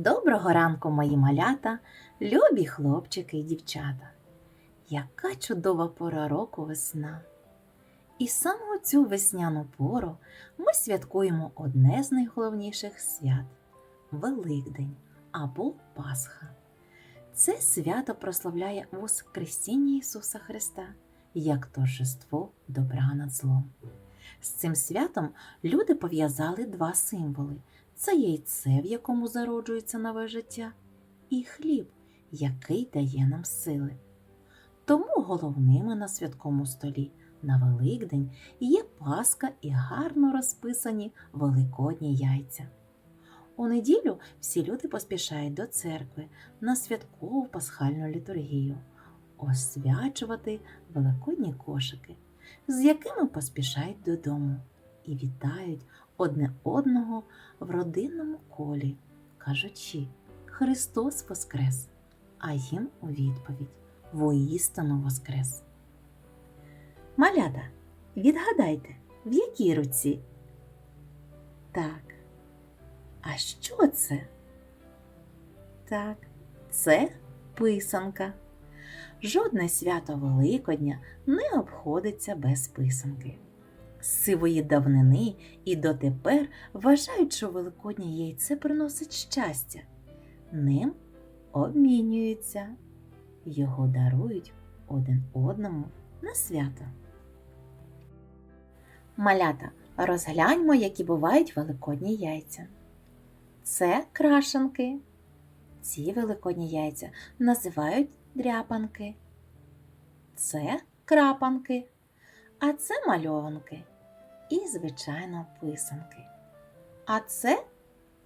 Доброго ранку, мої малята, любі хлопчики і дівчата. Яка чудова пора року весна! І саме цю весняну пору ми святкуємо одне з найголовніших свят Великдень або Пасха. Це свято прославляє Воскресіння Ісуса Христа як торжество добра над злом. З цим святом люди пов'язали два символи це яйце, в якому зароджується нове життя, і хліб, який дає нам сили. Тому головними на святкому столі на Великдень є паска і гарно розписані великодні яйця. У неділю всі люди поспішають до церкви на святкову пасхальну літургію, освячувати великодні кошики, з якими поспішають додому і вітають одне одного в родинному колі, кажучи Христос Воскрес, а їм у відповідь воістину Воскрес. Малята, відгадайте, в якій руці? Так. А що це? Так, це писанка. Жодне свято Великодня не обходиться без писанки. Сивої давнини і дотепер вважають, що великоднє яйце приносить щастя. Ним обмінюються, його дарують один одному на свято. Малята, розгляньмо, які бувають великодні яйця. Це крашенки. Ці великодні яйця називають дряпанки. Це крапанки, а це мальованки і, звичайно, писанки. А це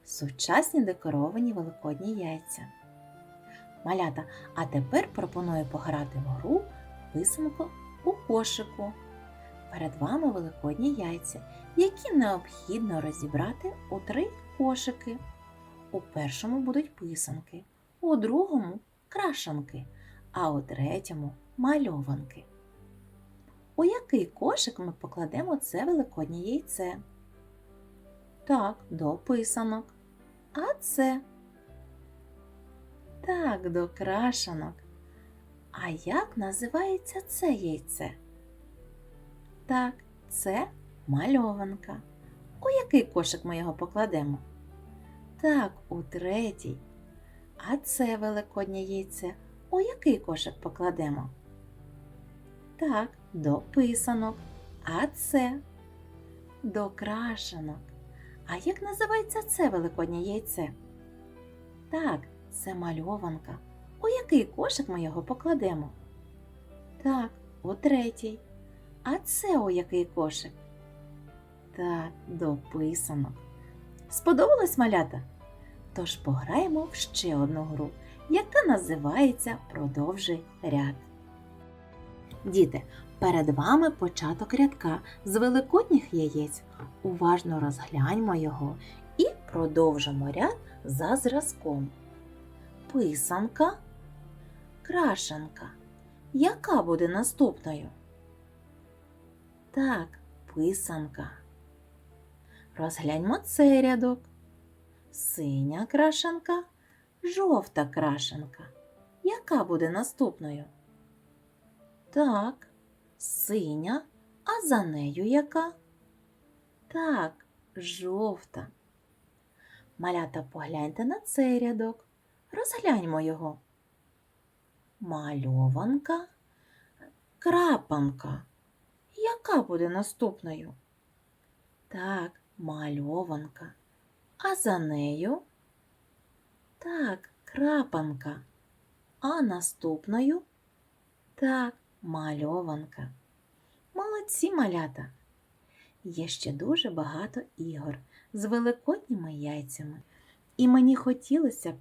сучасні декоровані великодні яйця. Малята, а тепер пропоную пограти в гру писанку у кошику. Перед вами великодні яйця, які необхідно розібрати у три кошики. У першому будуть писанки, у другому крашанки, а у третьому мальованки. У який кошик ми покладемо це великоднє яйце? Так, до писанок. А це? Так, до крашанок. А як називається це яйце? Так, це мальованка. У який кошик ми його покладемо? Так, у третій. А це великоднє яйце. У який кошик покладемо? Так, до писанок. А це до крашенок. А як називається це великоднє яйце? Так, це мальованка. У який кошик ми його покладемо? Так, у третій. А це у який кошик? Так, до писанок. Сподобалось малята? Тож пограємо в ще одну гру, яка називається Продовжи ряд. Діти, перед вами початок рядка з великодніх яєць. Уважно розгляньмо його і продовжимо ряд за зразком. Писанка, крашенка. Яка буде наступною? Так, писанка. Розгляньмо цей рядок. Синя крашенка, жовта крашенка. Яка буде наступною? Так, синя, а за нею яка? Так, жовта. Малята, погляньте на цей рядок. Розгляньмо його. Мальованка, крапанка. Яка буде наступною? Так, мальованка. А за нею? Так, крапанка. А наступною? Так, мальованка. Молодці малята. Є ще дуже багато ігор з великодніми яйцями, і мені хотілося б,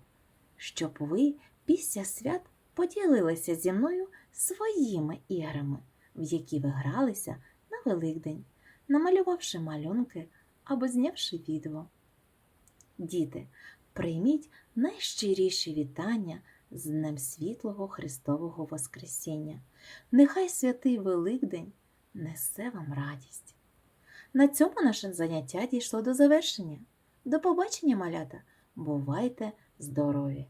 щоб ви після свят поділилися зі мною своїми іграми, в які ви гралися на Великдень, намалювавши малюнки або знявши відео. Діти, прийміть найщиріші вітання з Днем Світлого Христового Воскресіння. Нехай святий Великдень несе вам радість. На цьому наше заняття дійшло до завершення. До побачення, малята! Бувайте здорові!